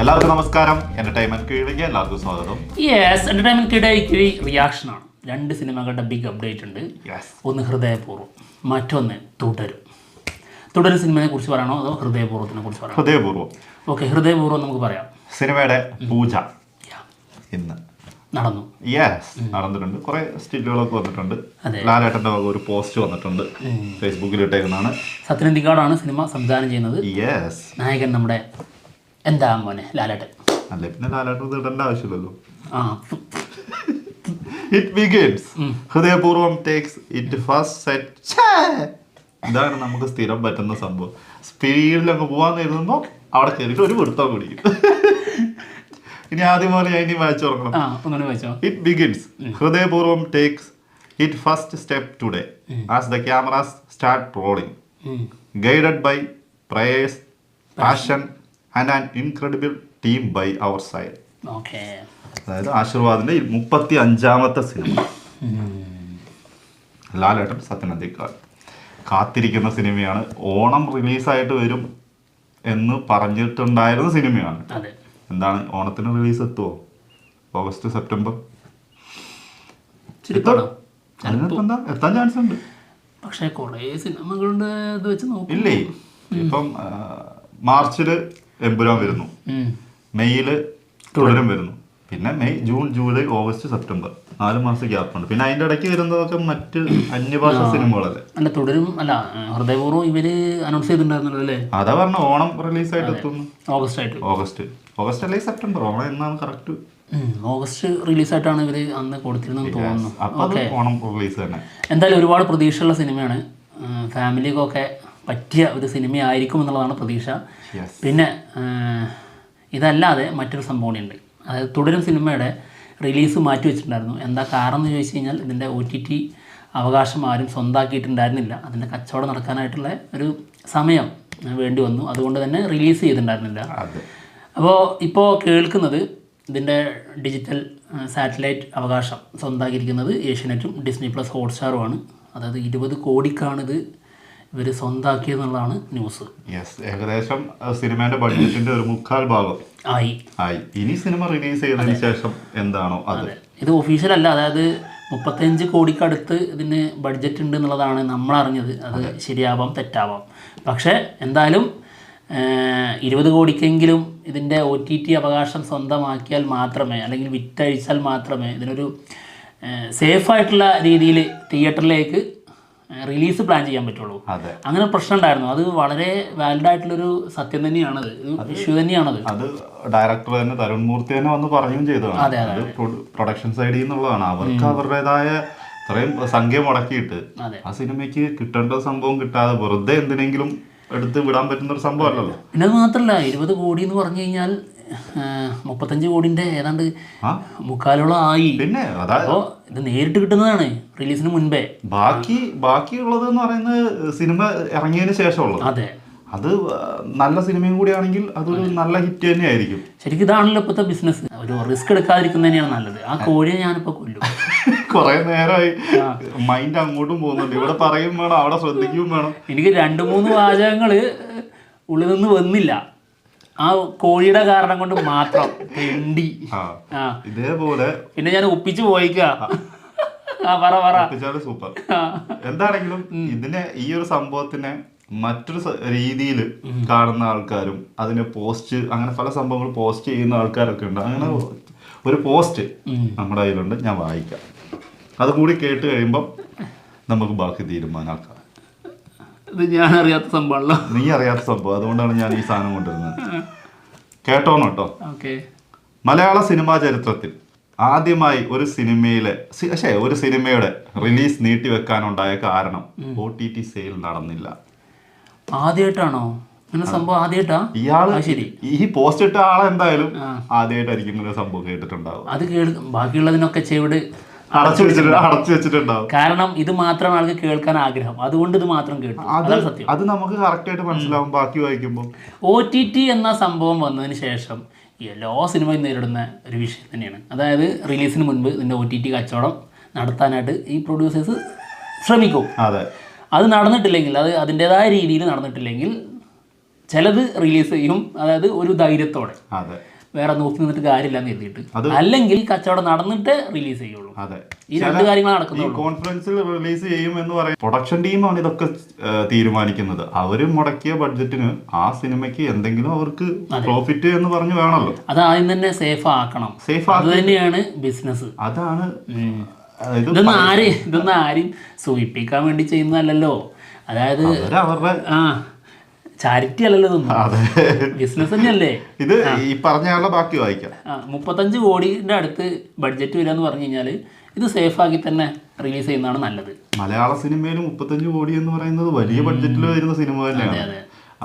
എല്ലാവർക്കും നമസ്കാരം. എന്റർടൈൻമെന്റ് കീഴിലേക്ക് എല്ലാവർക്കും സ്വാഗതം. യെസ് എന്റർടൈൻമെന്റ് കീഴിലേക്ക് റിയാക്ഷൻ ആണ് രണ്ട് സിനിമകളുടെ ബിഗ് അപ്ഡേറ്റ് ഉണ്ട്. ഒന്ന് ഹൃദയപൂർവം മറ്റൊന്ന് തുടരും. തുടരും സിനിമയെ കുറിച്ച് പറയണോ അതോ ഹൃദയപൂർവത്തിനെ കുറിച്ച് പറയണോ? ഹൃദയപൂർവം. ഓക്കെ ഹൃദയപൂർവം നമുക്ക് പറയാം. സിനിമയുടെ പൂജ. ഇന്ന്. നടന്നു. യെസ് നടന്നിട്ടുണ്ട്. കുറെ സ്റ്റില്ലുകളൊക്കെ വന്നിട്ടുണ്ട്. ലാലേട്ടന്റെ വക ഒരു പോസ്റ്റ് വന്നിട്ടുണ്ട്. ഫേസ്ബുക്കിൽ ഇട്ടേക്കുന്നതാണ്. സത്യനന്ദിക്കാടാണ് സിനിമ സംവിധാനം ചെയ്യുന്നത്. യെസ് നായകൻ നമ്മുടെ എന്താ മോനെ ലാലേട്ടൻ? അല്ലെ പിന്നെ ലാലേട്ടൻ ഇത് ഇടേണ്ട ആവശ്യമില്ലല്ലോ. ആ. It begins Hridayapoorvam takes it first set ഇതാണ് നമുക്ക് സ്ഥിരം പറ്റുന്ന സംഭവം. സ്പീഡിൽ അങ്ങ് പോവാൻ കരുതുമ്പോൾ അവിടെ കയറിയിട്ട് ഒരു പിടുത്തം കുടിക്കും ഇനി ആദ്യം പോലെ ഞാൻ ഇനി വായിച്ചു തുടങ്ങണം it begins Hridayapoorvam takes it first step today as the cameras start rolling. Guided by prayers passion and an incredible team by our side അതായത് ആശീർവാദിന്റെ മുപ്പത്തി അഞ്ചാമത്തെ സിനിമ. ലാലേട്ടൻ സത്യനന്ദിക്കാട് കാത്തിരിക്കുന്ന സിനിമയാണ്. ഓണം റിലീസായിട്ട് വരും എന്ന് പറഞ്ഞിട്ടുണ്ടായിരുന്ന സിനിമയാണ്. എന്താണ്? ഓണത്തിന് റിലീസ് എത്തുമോ ഓഗസ്റ്റ് സെപ്റ്റംബർ? എത്താൻ ചാൻസ് ഉണ്ട് പക്ഷേ കുറേ സിനിമകളുടെ ഇത് വെച്ച് നോക്കും. ഇല്ലേ? ഇപ്പം മാർച്ചിൽ എമ്പുരാൻ വരുന്നു. മെയ്യിൽ തുടരും. വരുന്നു. പിന്നെ May June July August September നാല് മാസം ഗ്യാപ്പ് ഉണ്ട്. പിന്നെ അതിന്റെ ഇടയ്ക്ക് വരുന്നതൊക്കെ മറ്റ് അന്യഭാഷ സിനിമകളല്ലേ? അല്ല തുടരും. അല്ല ഹൃദയപൂർവം ഇവർ അനൗൺസ് ചെയ്തിട്ടുണ്ടായിരുന്നല്ലോ അല്ലേ? അതാ പറഞ്ഞ ഓണം റിലീസായിട്ട് എത്തുന്നു. ഓഗസ്റ്റ് ആയിട്ട് ഓഗസ്റ്റ്. ഓഗസ്റ്റ് അല്ലെങ്കിൽ സെപ്റ്റംബർ. ഓണം എന്നാണ് കറക്റ്റ് ഓഗസ്റ്റ് റിലീസ് ആയിട്ടാണ് ഇവർ അന്ന് കൊടുത്തിരുന്നെന്ന് തോന്നുന്നു. ഓണം റിലീസ് തന്നെ. എന്തായാലും ഒരുപാട് പ്രതീക്ഷയുള്ള സിനിമയാണ്. ഫാമിലിക്കൊക്കെ പറ്റിയ ഒരു സിനിമയായിരിക്കും എന്നുള്ളതാണ് പ്രതീക്ഷ. പിന്നെ ഇതല്ലാതെ മറ്റൊരു സംഭവം ഉണ്ട് അതായത് തുടരും സിനിമയുടെ റിലീസ് മാറ്റി വെച്ചിട്ടുണ്ടായിരുന്നു. എന്താ കാരണം എന്ന് ചോദിച്ചു കഴിഞ്ഞാൽ ഇതിന്റെ ഒ ടി ടി അവകാശം ആരും സ്വന്തമാക്കിയിട്ടുണ്ടായിരുന്നില്ല അതിന്റെ കച്ചവടം നടക്കാനായിട്ടുള്ള ഒരു സമയം വേണ്ടി വന്നു. അതുകൊണ്ട് തന്നെ റിലീസ് ചെയ്തിട്ടുണ്ടായിരുന്നില്ല. അപ്പോൾ ഇപ്പോൾ കേൾക്കുന്നത് ഇതിന്റെ ഡിജിറ്റൽ സാറ്റലൈറ്റ് അവകാശം സ്വന്തമാക്കിയിരിക്കുന്നത് ഏഷ്യനെറ്റും ഡിസ്നി പ്ലസ് ഹോട്ട്സ്റ്റാറുമാണ് അതായത് ഇരുപത് കോടിക്കാണിത് ഇവർ സ്വന്തമാക്കിയെന്നുള്ളതാണ് ന്യൂസ്. യെസ് ഏകദേശം സിനിമയുടെ ബഡ്ജറ്റിന്റെ ഒരു മുക്കാൽ ഭാഗം ആയി. ആയി. ഇനി സിനിമ റിലീസ് ചെയ്തതിന് ശേഷം എന്താണോ അത്? ഇത് ഒഫീഷ്യൽ അല്ല അതായത് മുപ്പത്തഞ്ച് കോടിക്കടുത്ത് ഇതിന് ബഡ്ജറ്റ് ഉണ്ട് എന്നുള്ളതാണ് നമ്മൾ അറിഞ്ഞത് അത്. ശരിയാവാം തെറ്റാവാം. പക്ഷേ എന്തായാലും ഇരുപത് കോടിക്കെങ്കിലും ഇതിന്റെ ഒ ടി ടി അവകാശം സ്വന്തമാക്കിയാൽ മാത്രമേ അല്ലെങ്കിൽ വിറ്റഴിച്ചാൽ മാത്രമേ ഇതിനൊരു സേഫായിട്ടുള്ള രീതിയിൽ തിയേറ്ററിലേക്ക് റിലീസ് പ്ലാൻ ചെയ്യാൻ പറ്റുള്ളൂ. അങ്ങനെ പ്രശ്നം ഉണ്ടായിരുന്നു. അത് വളരെ വാലിഡ് ആയിട്ടുള്ളൊരു സത്യം തന്നെയാണത്. ഇഷ്യൂ തന്നെയാണത്. അത് ഡയറക്ടർ തന്നെ തരുൺ മൂർത്തി തന്നെ വന്ന് പറയുകയും ചെയ്തതാണ്. പ്രൊഡക്ഷൻ സൈഡിൽ നിന്നുള്ളതാണ്. അവർക്ക് അവരുടേതായ ഇത്രയും സംഖ്യ മുടക്കിയിട്ട് ആ സിനിമയ്ക്ക് കിട്ടേണ്ട സംഭവം കിട്ടാതെ വെറുതെ എന്തിനെങ്കിലും എടുത്ത് വിടാൻ പറ്റുന്ന ഒരു സംഭവം അല്ലല്ലോ. പിന്നെ അത് മാത്രമല്ല ഇരുപത് കോടി എന്ന് പറഞ്ഞു കഴിഞ്ഞാൽ മുപ്പത്തഞ്ച് കോടിന്റെ ഏതാണ്ട് മുക്കാലോളം ആയി പിന്നെ അപ്പോൾ ഇത് നേരിട്ട് കിട്ടുന്നതാണ് റിലീസിന് മുൻപേ. ബാക്കി ബാക്കിയുള്ളത് എന്ന് പറയുന്നത് സിനിമ ഇറങ്ങിയതിന് ശേഷമുള്ളത്. അതെ. അത് നല്ല സിനിമയും കൂടിയാണെങ്കിൽ അതൊരു നല്ല ഹിറ്റ് തന്നെയായിരിക്കും. ശരിക്കും ഇതാണല്ലോ ഇപ്പോഴത്തെ ബിസിനസ്. ഒരു റിസ്ക് എടുക്കാതിരിക്കുന്നത് തന്നെയാണ് നല്ലത്. ആ കോഴിയെ ഞാനിപ്പോൾ കൊല്ലും. കുറെ നേരമായി മൈൻഡ് അങ്ങോട്ടും പോകുന്നുണ്ട്. ഇവിടെ പറയും വേണം അവിടെ ശ്രദ്ധിക്കുകയും വേണം. എനിക്ക് രണ്ട് മൂന്ന് വാചകങ്ങൾ ഉള്ളിൽ നിന്ന് വന്നില്ല. ആ കോഴിയുടെ കാരണം കൊണ്ട് മാത്രം തെണ്ടി. ആ ഇതേപോലെ പിന്നെ ഞാൻ ഒപ്പിച്ച് പോയിക്ക. പറ പറ. സൂപ്പർ. എന്താണെങ്കിലും ഇതിനെ ഈ ഒരു സംഭവത്തിനെ മറ്റൊരു രീതിയിൽ കാണുന്ന ആൾക്കാരും അതിനെ പോസ്റ്റ് അങ്ങനെ പല സംഭവങ്ങൾ പോസ്റ്റ് ചെയ്യുന്ന ആൾക്കാരൊക്കെ ഉണ്ട്. അങ്ങനെ ഒരു പോസ്റ്റ് നമ്മുടെ കയ്യിലുണ്ട്. ഞാൻ വായിക്കാം. അതുകൂടി കേട്ട് കഴിയുമ്പം നമുക്ക് ബാക്കി തീരുമാനമാക്കാം ഇത് ഞാൻ അറിയാത്ത സംഭവമാണല്ലോ. നീ അറിയാത്ത സംഭവം. അതുകൊണ്ടാണ് ഞാൻ ഈ സാധനം കൊണ്ടുവരുന്നത്. കേട്ടോണം കേട്ടോ. ഓക്കെ. മലയാള സിനിമാ ചരിത്രത്തിൽ ആദ്യമായി ഒരു സിനിമയിലെ പക്ഷേ ഒരു സിനിമയുടെ റിലീസ് നീട്ടിവെക്കാനുണ്ടായ കാരണം ഒ ടി ടി സെയിൽ നടന്നില്ല. ആദ്യമായിട്ടാണോ സംഭവം ആദ്യമായിട്ടാ ഇയാൾ ശരി. ഈ പോസ്റ്റ് ഇട്ട ആളെന്തായാലും ആദ്യമായിട്ടായിരിക്കും ഇങ്ങനെ സംഭവം കേട്ടിട്ടുണ്ടാവും അത് കേൾ ബാക്കിയുള്ളതിനൊക്കെ ചെവിട് അടച്ചു വെച്ചിട്ട് അടച്ചു വെച്ചിട്ടുണ്ടാവും. കാരണം ഇത് മാത്രം ആൾക്ക് കേൾക്കാൻ ആഗ്രഹം. അതുകൊണ്ട് ഇത് മാത്രം കേട്ടു. അതാണ് സത്യം. അത് നമുക്ക് കറക്റ്റ് ആയിട്ട് മനസ്സിലാവും. ബാക്കി വായിക്കുമ്പോൾ ഒ ടി ടി എന്ന സംഭവം വന്നതിന് ശേഷം എല്ലാ സിനിമയും നേരിടുന്ന ഒരു വിഷയം തന്നെയാണ്. അതായത് റിലീസിന് മുൻപ് ഇതിന്റെ ഒ ടി ടി കച്ചവടം നടത്താനായിട്ട് ഈ പ്രൊഡ്യൂസേഴ്സ് ശ്രമിക്കും. അതെ. അത് നടന്നിട്ടില്ലെങ്കിൽ അത് അതിന്റെതായ രീതിയിൽ നടന്നിട്ടില്ലെങ്കിൽ ചിലത് റിലീസ് ചെയ്യും. അതായത് ഒരു ധൈര്യത്തോടെ. അതെ. വേറെ നോക്കി നിന്നിട്ട് കാര്യമില്ലെന്ന് എഴുതിയിട്ട് അല്ലെങ്കിൽ കച്ചവടം നടന്നിട്ട് റിലീസ് ചെയ്യുള്ളൂ. അതെ. ഈ രണ്ട് കാര്യങ്ങൾ നടക്കുന്നു കോൺഫറൻസിൽ റിലീസ് ചെയ്യും എന്ന് പറയും പ്രൊഡക്ഷൻ ടീമാണ് ഇതൊക്കെ തീരുമാനിക്കുന്നത്. അവർ മുടക്കിയ ബഡ്ജറ്റിന് ആ സിനിമയ്ക്ക് എന്തെങ്കിലും അവർക്ക് പ്രോഫിറ്റ് എന്ന് പറഞ്ഞു വേണമല്ലോ. അത് ആദ്യം തന്നെ സേഫ് ആക്കണം. സേഫ് അത് തന്നെയാണ് ബിസിനസ് അതാണ് ഇതൊന്നും ആരെയും ഇതൊന്നും ആരും സൂചിപ്പിക്കാൻ വേണ്ടി ചെയ്യുന്നതല്ലല്ലോ. അതായത് അവരുടെ ആ ചാരിറ്റി അല്ലല്ലോ ഇതൊന്നും. ബിസിനസ് തന്നെയല്ലേ? ഇത് ഈ പറഞ്ഞ ബാക്കി വായിക്കാം. മുപ്പത്തഞ്ച് കോടിയുടെ അടുത്ത് ബഡ്ജറ്റ് വരിക എന്ന് പറഞ്ഞു കഴിഞ്ഞാൽ ഇത് സേഫ് ആക്കി തന്നെ റിലീസ് ചെയ്യുന്നതാണ് നല്ലത്. മലയാള സിനിമയിൽ മുപ്പത്തഞ്ച് കോടി എന്ന് പറയുന്നത് വലിയ ബഡ്ജറ്റിൽ വരുന്ന സിനിമ തന്നെയാണ്.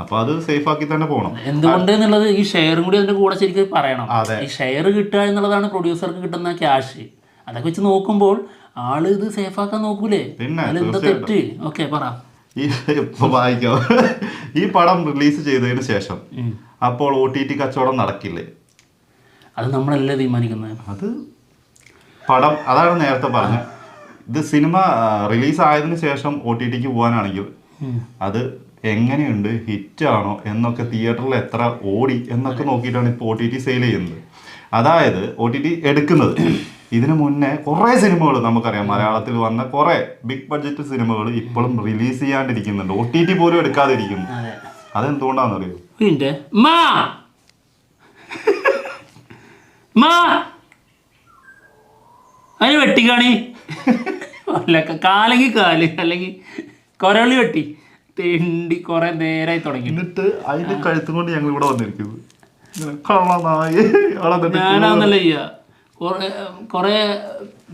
അപ്പൊ അത് സേഫ് ആക്കി തന്നെ പോകണം എന്തുകൊണ്ട് എന്നുള്ളത് ഈ ഷെയറും കൂടി അതിന്റെ കൂടെ ശരിക്കും പറയണം. ഈ ഷെയർ കിട്ടുക എന്നുള്ളതാണ് പ്രൊഡ്യൂസർക്ക് കിട്ടുന്ന ക്യാഷ് അതൊക്കെ വെച്ച് നോക്കുമ്പോൾ ആൾ ഇത് സേഫ് ആക്കാൻ നോക്കൂലേ? പിന്നെ, തെറ്റ്? ഓക്കെ പറ. വായിക്കാം. ഈ പടം റിലീസ് ചെയ്തതിന് ശേഷം അപ്പോൾ ഒ ടി ടി കച്ചവടം നടക്കില്ലേ? അത് നമ്മളല്ലേ തീരുമാനിക്കുന്നത്? അത് പടം അതാണ് നേരത്തെ പറഞ്ഞത്. ഇത് സിനിമ റിലീസ് ആയതിനു ശേഷം ഒ ടി ടിക്ക് പോകാനാണെങ്കിൽ അത് എങ്ങനെയുണ്ട് ഹിറ്റാണോ എന്നൊക്കെ തിയേറ്ററിൽ എത്ര ഓടി എന്നൊക്കെ നോക്കിയിട്ടാണ് ഇപ്പോൾ ഒ ടി ടി സെയിൽ ചെയ്യുന്നത്. അതായത് ഒ ടി ടി എടുക്കുന്നത്. ഇതിനു മുന്നേ കുറേ സിനിമകൾ നമുക്കറിയാം. മലയാളത്തിൽ വന്ന കുറേ ബിഗ് ബഡ്ജറ്റ് സിനിമകൾ ഇപ്പോഴും റിലീസ് ചെയ്യാണ്ടിരിക്കുന്നുണ്ട്. ഒ ടി ടി പോലും എടുക്കാതിരിക്കുന്നു. അതെ. അതെന്തുകൊണ്ടാണെന്നറിയോ? അതിന് വെട്ടിക്കാണി അല്ല കാലെങ്കിൽ കാൽ അല്ലെങ്കിൽ കൊരളി വെട്ടി. തേണ്ടി കുറെ നേരമായി തുടങ്ങി. എന്നിട്ട് അതിന്റെ കഴുത്തും കൊണ്ട് ഞങ്ങൾ ഇവിടെ വന്നിരിക്കുന്നത് ഞാനാന്നല്ല ചെയ്യ. കുറെ കുറേ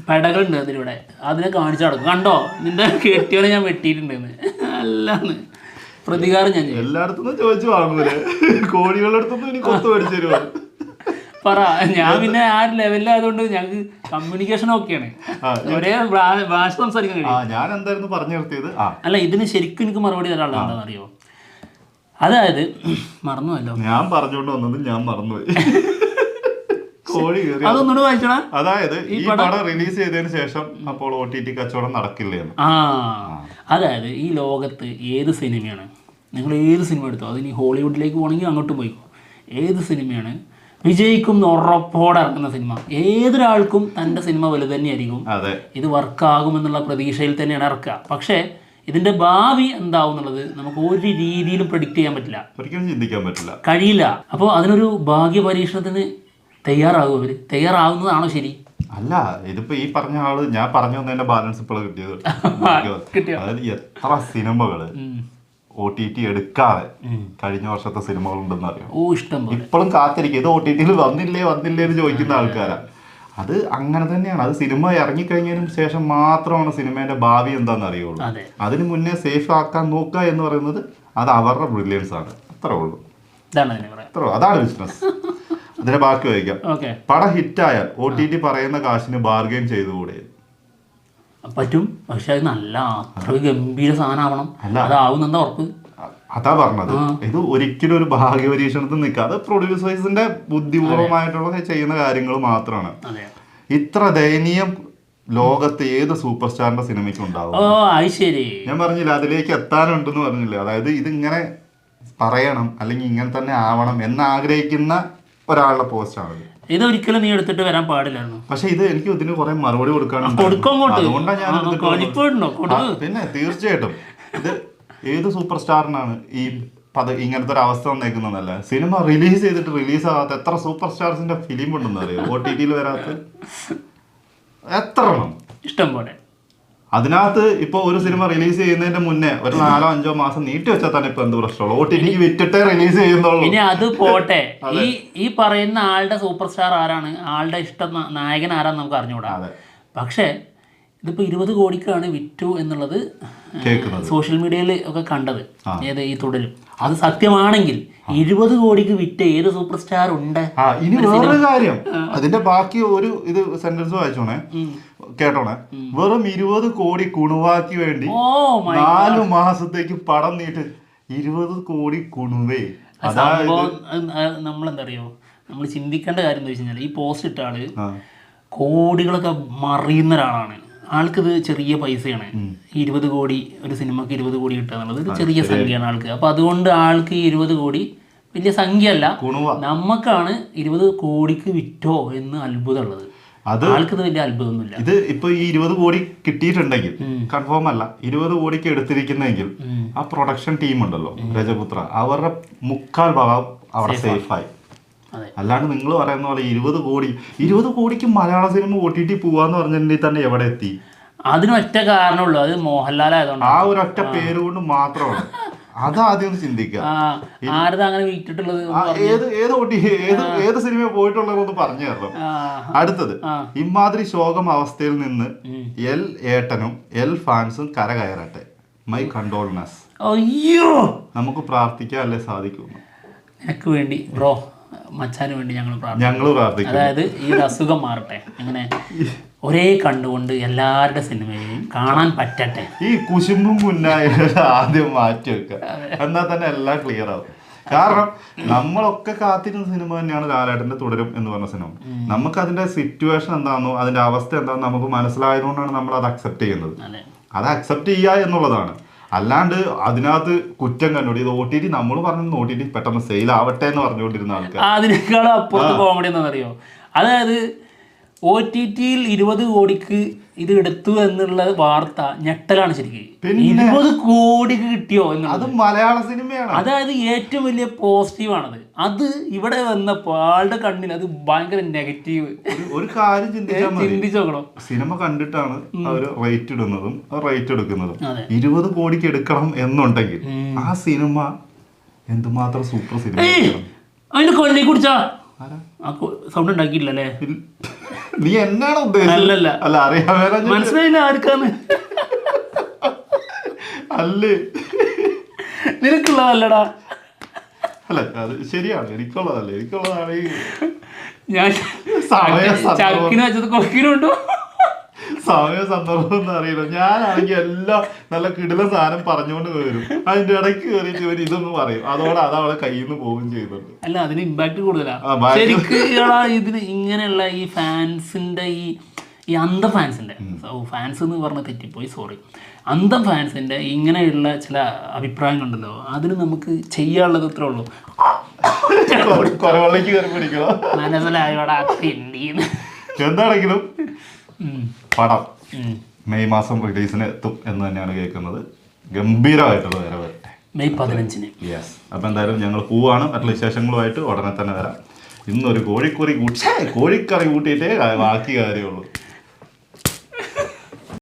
പെടകളുണ്ട് അതിലൂടെ. അതിനെ കാണിച്ചു നടക്കും. കണ്ടോ? നിന്റെ കെട്ടിയോനെ ഞാൻ വെട്ടിയിട്ടുണ്ടെന്ന്. അല്ലാന്ന്. പ്രതികാരം ഞാൻ ചെയ്യും. എല്ലായിടത്തും ചോദിച്ചു വാങ്ങൂലേ. കോഴികളുടെ അടുത്തൊന്നും ഇനി കൊത്തു മേടിച്ചു തരുമോ? പറ. ഞാൻ പിന്നെ ആ ലെവലിലായതുകൊണ്ട് ഞങ്ങൾക്ക് കമ്മ്യൂണിക്കേഷൻ ഓക്കെയാണ് ഒരേ ഭാഷ സംസാരിക്കാൻ ഞാൻ എന്തായിരുന്നു പറഞ്ഞു നിർത്തിയത്? അല്ല ഇതിന് ശരിക്കും എനിക്ക് മറുപടി തരാനുള്ള എന്താണെന്ന് അറിയോ? അതായത് മറന്നുവല്ലോ ഞാൻ പറഞ്ഞുകൊണ്ട് വന്നത് ഞാൻ മറന്നുപോയി. കോഴി അതൊന്നുകൂടെ വായിച്ചോടാ അതായത് ഈ പടം റിലീസ് ചെയ്തതിന് ശേഷം അപ്പോൾ ഒ ടി ടി കച്ചവടം നടക്കില്ലേന്ന് ആ. അതായത് ഈ ലോകത്ത് ഏത് സിനിമയാണ്? നിങ്ങൾ ഏത് സിനിമ എടുത്തോ? അതിന് ഹോളിവുഡിലേക്ക് പോകണമെങ്കിൽ അങ്ങോട്ട് പോയിക്കോ ഏത് സിനിമയാണ്? വിജയിക്കും ഉറപ്പോടെ ഇറങ്ങുന്ന സിനിമ. ഏതൊരാൾക്കും തന്റെ സിനിമ വലുത് തന്നെയായിരിക്കും. ഇത് വർക്കാകുമെന്നുള്ള പ്രതീക്ഷയിൽ തന്നെയാണ് ഇറക്കുക. പക്ഷേ ഇതിന്റെ ഭാവി എന്താവും എന്നുള്ളത് നമുക്ക് ഒരു രീതിയിലും പ്രഡിക്റ്റ് ചെയ്യാൻ പറ്റില്ല. ഒരിക്കലും ചിന്തിക്കാൻ പറ്റില്ല. കഴിയില്ല. അപ്പോൾ അതിനൊരു ഭാഗ്യ പരീക്ഷണത്തിന് തയ്യാറാകും അവർ തയ്യാറാവുന്നതാണോ ശരി? അല്ല ഇതിപ്പോ ഈ പറഞ്ഞ ആൾ ഞാൻ പറഞ്ഞു വന്നതിന്റെ ബാലൻസ് ഇപ്പോൾ കിട്ടിയത്. കിട്ടിയോ? അതായത് എത്ര സിനിമകൾ. ഒ ടി ടി എടുക്കാതെ കഴിഞ്ഞ വർഷത്തെ സിനിമകൾ ഉണ്ടെന്ന് അറിയാം ഓ ഇഷ്ടം ഇപ്പോഴും കാത്തിരിക്കും. ഇത് ഒ ടി ടിയിൽ വന്നില്ലേ വന്നില്ലേ എന്ന് ചോദിക്കുന്ന ആൾക്കാരാ. അത് അങ്ങനെ തന്നെയാണ്. അത് സിനിമ ഇറങ്ങിക്കഴിഞ്ഞതിനും ശേഷം മാത്രമാണ് സിനിമയുടെ ഭാവി എന്താണെന്ന് അറിയുള്ളൂ അതെ. അതിന് മുന്നേ സേഫ് ആക്കാൻ നോക്കുക എന്ന് പറയുന്നത് അത് അവരുടെ ബ്രില്യൻസ് ആണ്. അത്രേ ഉള്ളൂ. അതാണ് ബിസിനസ് അതിന്റെ ബാക്കി വായിക്കാം. പടം ഹിറ്റായാൽ ഒ ടി ടി പറയുന്ന കാശിന് ബാർഗെയിൻ ചെയ്തുകൂടെ? പറ്റും. പക്ഷെ അത് നല്ല അത്ര ഗംഭീര സാധനമാവണം. അല്ല. അതാവുന്ന എന്താ ഉറപ്പ് അതാ പറഞ്ഞത്. ഇത് ഒരിക്കലും ഒരു ഭാഗ്യ പരീക്ഷണത്തിൽ നിൽക്കാതെ പ്രൊഡ്യൂസേഴ്സിന്റെ ബുദ്ധിപൂർവമായിട്ടുള്ള ചെയ്യുന്ന കാര്യങ്ങൾ മാത്രമാണ്. ഇത്ര ദയനീയം ലോകത്തെ ഏത് സൂപ്പർ സ്റ്റാറിന്റെ സിനിമയ്ക്ക് ഉണ്ടാവും ഞാൻ പറഞ്ഞില്ല അതിലേക്ക് എത്താനുണ്ടെന്ന് പറഞ്ഞില്ല? അതായത് ഇതിങ്ങനെ പറയണം അല്ലെങ്കിൽ ഇങ്ങനെ തന്നെ ആവണം എന്ന് ആഗ്രഹിക്കുന്ന ഒരാളുടെ പോസ്റ്റാണ് ഇത് ഒരിക്കലും നീ എടുത്തിട്ട് വരാൻ പാടില്ലായിരുന്നു. പക്ഷെ ഇത് എനിക്ക് ഇതിന് കുറെ മറുപടി കൊടുക്കാനുണ്ട്. അതുകൊണ്ടാണ് ഞാൻ പിന്നെ തീർച്ചയായിട്ടും. ഇത് ഏത് സൂപ്പർ സ്റ്റാറിനാണ് ഈ പത ഇങ്ങനത്തെ ഒരു അവസ്ഥ വന്നേക്കുന്നതല്ല? സിനിമ റിലീസ് ചെയ്തിട്ട് റിലീസ് ആകാത്ത എത്ര സൂപ്പർ സ്റ്റാർസിന്റെ ഫിലിം ഉണ്ടെന്ന് അറിയോ ഒ ടി ടിയിൽ വരാത്ത? എത്ര ഇഷ്ടം പോലെ. അതിനകത്ത് ഇപ്പൊ ഒരു സിനിമ റിലീസ് ചെയ്യുന്നതിന്റെ മുന്നേ ഒരു നാലോ അഞ്ചോ മാസം നീട്ടി വെച്ചാൽ തന്നെ ഇപ്പൊ എന്ത് പ്രശ്നമുള്ളൂ ഒ ടി ടിക്ക് വിറ്റിട്ടേ റിലീസ് ചെയ്യുന്നുള്ളൂ. ഇനി അത് പോട്ടെ. ഈ ഈ പറയുന്ന ആളുടെ സൂപ്പർ സ്റ്റാർ ആരാണ്? ആളുടെ ഇഷ്ട നായകൻ ആരാന്ന് നമുക്ക് അറിഞ്ഞുകൂടാ പക്ഷേ ഇതിപ്പോൾ ഇരുപത് കോടിക്കാണ് വിറ്റു എന്നുള്ളത് സോഷ്യൽ മീഡിയയിൽ ഒക്കെ കണ്ടത്. ഏത് ഈ തുടരും. അത് സത്യമാണെങ്കിൽ ഇരുപത് കോടിക്ക് വിറ്റ ഏത് സൂപ്പർ സ്റ്റാർ ഉണ്ട് ഇനി വേറൊരു കാര്യം. അതിന്റെ ബാക്കി ഒരു ഇത് സെന്റൻസ് വായിച്ചോണേ. കേട്ടോണേ? വെറും ഇരുപത് കോടി കുണുവാക്കി വേണ്ടി നാല് മാസത്തേക്ക് പടം നീട്ട്. ഇരുപത് കോടി കുണുവേ. നമ്മളെന്താ അറിയോ നമ്മൾ ചിന്തിക്കേണ്ട കാര്യം എന്താ വെച്ച് ഈ പോസ്റ്റ് ഇട്ട ആൾ കോടികളൊക്കെ മറിയുന്ന ഒരാളാണ്. ആൾക്കിത് ചെറിയ പൈസയാണ്. ഇരുപത് കോടി ഒരു സിനിമക്ക് ഇരുപത് കോടി കിട്ടുക എന്നുള്ളത് ചെറിയ സംഖ്യയാണ് ആൾക്ക്. അപ്പൊ അതുകൊണ്ട് ആൾക്ക് ഈ ഇരുപത് കോടി വലിയ സംഖ്യ അല്ല നമുക്കാണ് ഇരുപത് കോടിക്ക് വിറ്റോ എന്ന് അത്ഭുതമുള്ളത്. അത് ആൾക്കത് വലിയ അത്ഭുതമൊന്നുമില്ല. ഇത് ഇപ്പൊ ഈ ഇരുപത് കോടി കിട്ടിയിട്ടുണ്ടെങ്കിൽ കൺഫേം അല്ല. ഇരുപത് കോടിക്ക് എടുത്തിരിക്കുന്നെങ്കിൽ ആ പ്രൊഡക്ഷൻ ടീം ഉണ്ടല്ലോ രജപുത്ര. അവരുടെ മുക്കാൽ ഭാഗം അവിടെ സേഫായി അല്ലാണ്ട് നിങ്ങൾ പറയുന്ന പോലെ ഇരുപത് കോടി ഇരുപത് കോടിക്ക് മലയാള സിനിമ ഒ ടി ടി പോവാന്ന് പറഞ്ഞിട്ടുണ്ടെങ്കിൽ തന്നെ എവിടെ എത്തി? അതിനൊറ്റ ഒറ്റ കാരണമുള്ളൂ. അത് മോഹൻലാൽ ആയതുകൊണ്ട് ആ ഒരൊറ്റ പേര് കൊണ്ട് മാത്രമാണ്. അതാദ്യം ചിന്തിക്കുക. ആരതാ അങ്ങനെ വിറ്റിട്ടുള്ളത് ഏത് ഏത് ഏത് ഏത് സിനിമ പോയിട്ടുള്ളതെന്ന് പറഞ്ഞു തരണം. അടുത്തത്. ഇമാതിരി ശോകം അവസ്ഥയിൽ നിന്ന് എൽ ഏട്ടനും എൽ ഫാൻസും കരകയറട്ടെ. മൈ കണ്ടോൾനസ് അയ്യോ! നമുക്ക് പ്രാർത്ഥിക്കാൻ അല്ലേ സാധിക്കുന്നു വേണ്ടി ബ്രോ. മച്ചാന് വേണ്ടി ഞങ്ങൾ പ്രാർത്ഥിക്കും. അതായത് ഈ അസുഖം മാറട്ടെ. അങ്ങനെ ഒരേ കണ്ടുകൊണ്ട് എല്ലാവരുടെ സിനിമയും കാണാൻ പറ്റട്ടെ. ഈ കുശുമ്പും മുന്നായ ആദ്യം മാറ്റി വെക്കുക. എന്നാൽ തന്നെ എല്ലാം ക്ലിയർ ആവും. കാരണം നമ്മളൊക്കെ കാത്തിരുന്ന സിനിമ തന്നെയാണ് ലാലേട്ടന്റെ തുടരും എന്ന് പറഞ്ഞ സിനിമ. നമുക്ക് അതിന്റെ സിറ്റുവേഷൻ എന്താണെന്നോ അതിന്റെ അവസ്ഥ എന്താണെന്നോ നമുക്ക് മനസ്സിലായതുകൊണ്ടാണ് നമ്മൾ അത് അക്സെപ്റ്റ് ചെയ്യുന്നത്. അതെ. അത് അക്സെപ്റ്റ് ചെയ്യുക എന്നുള്ളതാണ്. അല്ലാണ്ട് അതിനകത്ത് കുറ്റം കണ്ടുപിടി ഇത് ഒ ടി ടി നമ്മൾ പറഞ്ഞു ഒ ടി ടി പെട്ടെന്ന് സെയിൽ ആവട്ടെ എന്ന് പറഞ്ഞുകൊണ്ടിരുന്ന ആൾക്കാർ അതിനേക്കാളും അപ്പുറത്ത് കോമഡി എന്താണെന്നറിയോ? അതായത് ഒ ടി ടിയിൽ ഇരുപത് കോടിക്ക് ഇത് എടുത്തു എന്നുള്ള വാർത്ത ഞെട്ടലാണ് ശരിക്കും? ഇരുപത് കോടിക്ക് കിട്ടിയോ എന്ന് അത് മലയാള സിനിമയാണ്. അതായത് ഏറ്റവും വലിയ പോസിറ്റീവാണത്. അത് ഇവിടെ വന്നപ്പോൾ ആളുടെ കണ്ണിൽ അത് ഭയങ്കര നെഗറ്റീവ്. ഒരു- കാര്യം ചിന്തിച്ചാൽ മതി. ചിന്തിച്ചു സിനിമ കണ്ടിട്ടാണ് അവർ റേറ്റ് ഇടുന്നതും റേറ്റ് എടുക്കുന്നതും. ഇരുപത് കോടിക്ക് എടുക്കണം എന്നുണ്ടെങ്കിൽ ആ സിനിമ എന്തുമാത്രം സൂപ്പർ സിനിമ അതിന് കൊല്ലി കുടിച്ചാ. സൗണ്ട് ഉണ്ടാക്കിയില്ലല്ലേ. നീ എന്നാണ് ഉദ്ദേശിച്ചത്. അല്ല മനസ്സിലായില്ല ആർക്കാന്ന്. അല്ലേ? നിനക്കുള്ളതല്ലടാ. അല്ല അത് ശരിയാണ്. എനിക്കുള്ളതല്ലേ. എനിക്കുള്ളതാണ് ഞാൻ ചക്കിന് വെച്ചത് കൊക്കിനുണ്ടോ സമയ സന്ദർഭം ഒന്നും അറിയില്ല. ഞാനാണെങ്കിൽ എല്ലാം നല്ല കിടില സാധനം പറഞ്ഞുകൊണ്ട് വരും അതിന്റെ ഇടയ്ക്ക് കയറിയിട്ട് ഇവർ ഇതൊന്നും പറയും. അതോടെ അത് അവളെ കയ്യിൽ നിന്ന് പോവുകയും ചെയ്തിട്ടുണ്ട് അല്ല അതിന് ഇമ്പാക്ട് കൂടുതലാ? ആ, ഭയങ്കര- ശരിക്ക് ഇയാളാ ഇതിന് ഇങ്ങനെയുള്ള ഈ ഫാൻസിന്റെ ഈ ഈ അന്ധ ഫാൻസിന്റെ ഫാൻസ് എന്ന് പറഞ്ഞ തെറ്റിപ്പോയി സോറി അന്ധം ഫാൻസിന്റെ ഇങ്ങനെയുള്ള ചില അഭിപ്രായങ്ങളുണ്ടല്ലോ അതിന് നമുക്ക് ചെയ്യാനുള്ളത് ഇത്രേ ഉള്ളൂ. മനസ്സിലായോടാ എന്താണെങ്കിലും. പടം. മെയ് മാസം റിലീസിന് എത്തും എന്ന് തന്നെയാണ് കേൾക്കുന്നത്. ഗംഭീരമായിട്ടുള്ള വരെ വരട്ടെ മെയ് പതിനഞ്ചിന്. യെസ് അപ്പം എന്തായാലും ഞങ്ങൾ പോവാണ്. മറ്റുള്ള വിശേഷങ്ങളുമായിട്ട് ഉടനെ തന്നെ വരാം. ഇന്നൊരു കോഴിക്കറി കൂട്ടി കോഴിക്കറി കൂട്ടിയിട്ടേ ബാക്കി കാര്യമുള്ളൂ.